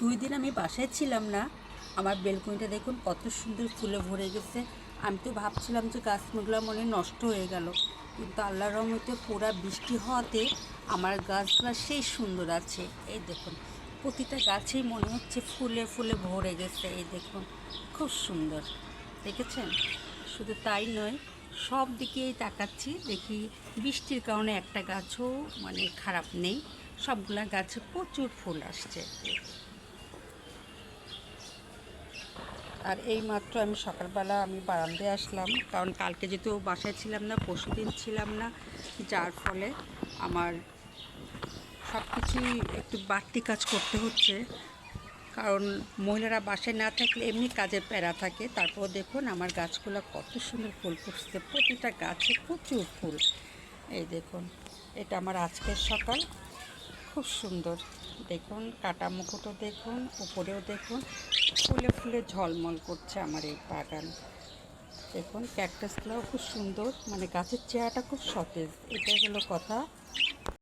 দুই দিন আমি বাসায় ছিলাম না। আমার বেলকনিটা দেখুন কত সুন্দর ফুলে ভরে গেছে। আমি তো ভাবছিলাম যে গাছগুলো মনে নষ্ট হয়ে গেল। কিন্তু আল্লাহর রহমতে পুরা বৃষ্টি হওয়াতে আমার গাছগুলো সেই সুন্দর আছে। এই দেখুন, প্রতিটা গাছেই মনে হচ্ছে ফুলে ফুলে ভরে গেছে। এই দেখুন, খুব সুন্দর। দেখেছেন? শুধু তাই নয়, সব দিকেই তাকাচ্ছি, দেখি বৃষ্টির কারণে একটা গাছও মানে খারাপ নেই। সবগুলা গাছে প্রচুর ফুল আসছে। আর এই মাত্র আমি সকালবেলা আমি বারান্দায় আসলাম, কারণ কালকে যেহেতু বাসায় ছিলাম না, পরশু দিন ছিলাম না, যার ফলে আমার সব কিছুই একটু বাড়তি কাজ করতে হচ্ছে। কারণ মহিলারা বাসায় না থাকলে এমনি কাজের প্যারা থাকে। তারপর দেখুন আমার গাছগুলো কত সুন্দর ফুল ফুটছে, প্রতিটা গাছে প্রচুর ফুল। এই দেখুন, এটা আমার আজকের সকাল। খুব সুন্দর। দেখুন, কাটা মুখোটো দেখুন, উপরেও দেখুন, ফুলে ফুলে ঝলমল করছে আমার এই বাগান। দেখুন ক্যাকটাসগুলোও খুব সুন্দর মানে গাছের চেহারাটা খুব সতেজ। এটাই হলো কথা।